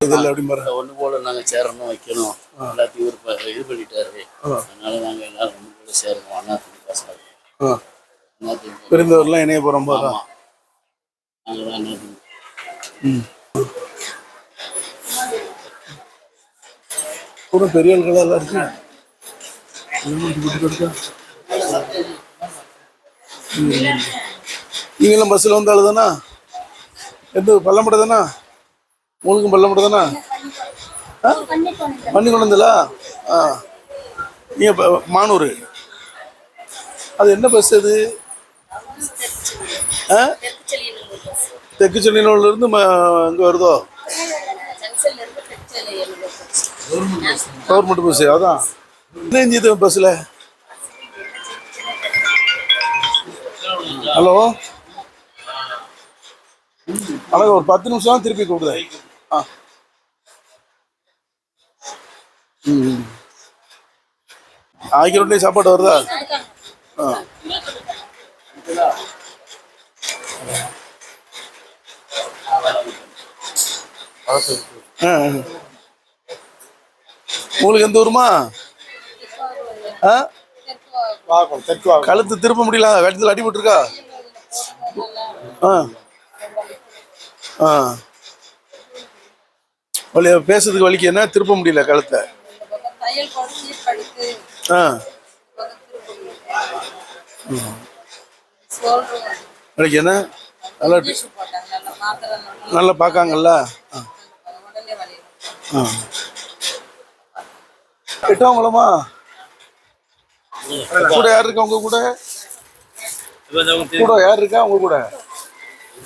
இதில் அப்படி பாரு ஒன்று போல நாங்கள் சேரணும் வைக்கணும். எல்லாத்தையும் ப- இது பண்ணிட்டாரு. அதனால நாங்கள் எல்லாரும் ஒன்று போல சேரணும். அண்ணா திமுக ஆ. அண்ணா திமுக பெருந்தவர்லாம் இணைய போகிறோம் போதா ஆமாம் நாங்கள் தான் அண்ணா திமுக கூட பெரிய ஆட்களா எல்லாம் இருக்கு? நீங்களும் பஸ்ஸில் வந்த ஆளு தானா? எந்த பள்ளம்படை தானா? உங்களுக்கும் பள்ளம்படை தானா? ஆ? பண்ணி கொண்டு வந்தலா ஆ. நீங்கள் மானூர். அது என்ன பஸ் அது? ஆ? தெற்கு சென்னையிலிருந்து இங்கே வருதோ? கவர்மெண்ட் பஸ் அதான். என்ன பஸ்ஸில் ஹலோ? அழகா ஒரு பத்து நிமிஷம் தான் திருப்பி கூப்பிடுதேன் ஆ. ம் ஆகிரோட்லேயே சாப்பாடு வருதா? ஆ ஆ ஆ. உங்களுக்கு எந்த ஊருமா? ஆ? கழுத்து திருப்ப முடியல. கழுத்தில் அடிபட்டுருக்கா ஆ. ஆ. வலி பேசுறதுக்கு வலிக்கு என்ன? திருப்ப முடியல கழுத்தை ஆ. வலிக்கு என்ன? நல்லா நல்லா பார்க்காங்கல்ல? ஆ. எட்டாவங்களமா கூட யார் இருக்கா உங்க கூட? கூட யார் இருக்கா உங்க கூட?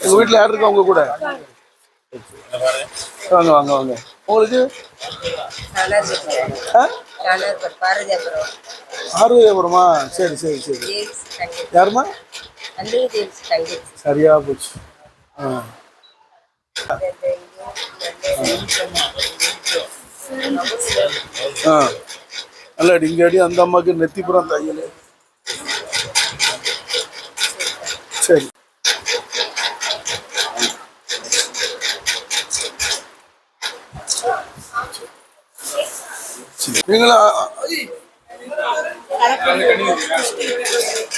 உங்க வீட்ல யார் இருக்கா உங்க கூட? வாங்க வாங்க வாங்க. உங்களுக்கு? ஆறுதேபுரமா சரி சரி சரி. யாருமா சரியா போச்சு. ஆ. ஆ. நல்லா அடி அடி அந்த அம்மாவுக்கு நெத்திப்புறம் தையல். சரி. நீங்களா?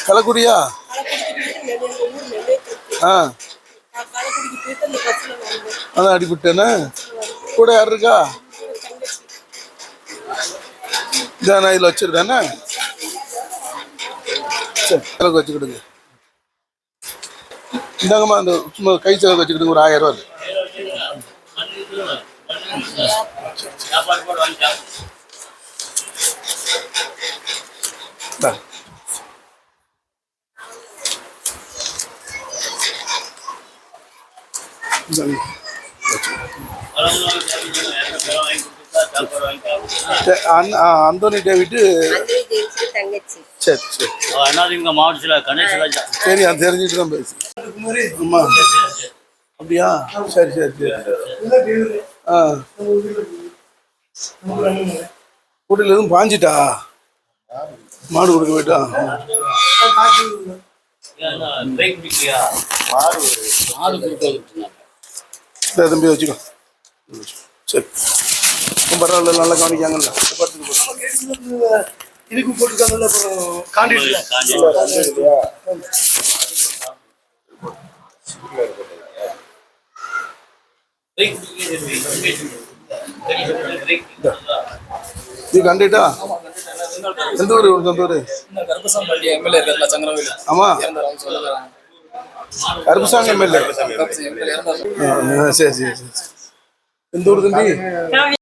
கலக்குடியா? ஆ. அதான் அடிபட்டேன்னு கூட யார் இருக்கா? இதான் நான் இதில் வச்சிருக்கேனே? சரி செலவுக்கு வச்சுக்கிடுங்க இந்தாங்கம்மா அந்த சும்மா கை செலவுக்கு வச்சுக்கிடுங்க ஒரு ஆயிரம் ரூபா சாப்பாடு அந்தோனி டேவிட்டு சரி சரி. அண்ணாதிமுக மாவட்டத்தில் கணேஷ் ராஜா? சரி. அது தெரிஞ்சுட்டு தான் பேசு அம்மா அப்படியா? சரி சரி சரி. ஆ. கூட்டில் எதுவும் பாஞ்சிட்டா? மாடு கொடுக்க போயிட்டா? மாடு மாடு சரி தம்பி வச்சுக்கோ. சரி. பரவாயில்ல நல்லா போட்டு. இதுக்கு போட்டுருக்காங்கல்ல இது கண்டிட்டா? எந்த ஊர் எந்த ஊர்? எம்எல்ஏ இருக்கார்ல சங்கரவேலு ஆமா. Karuppaswamy M L A. ശരി ശരി ശരി. എന്തോടുത്തുണ്ട്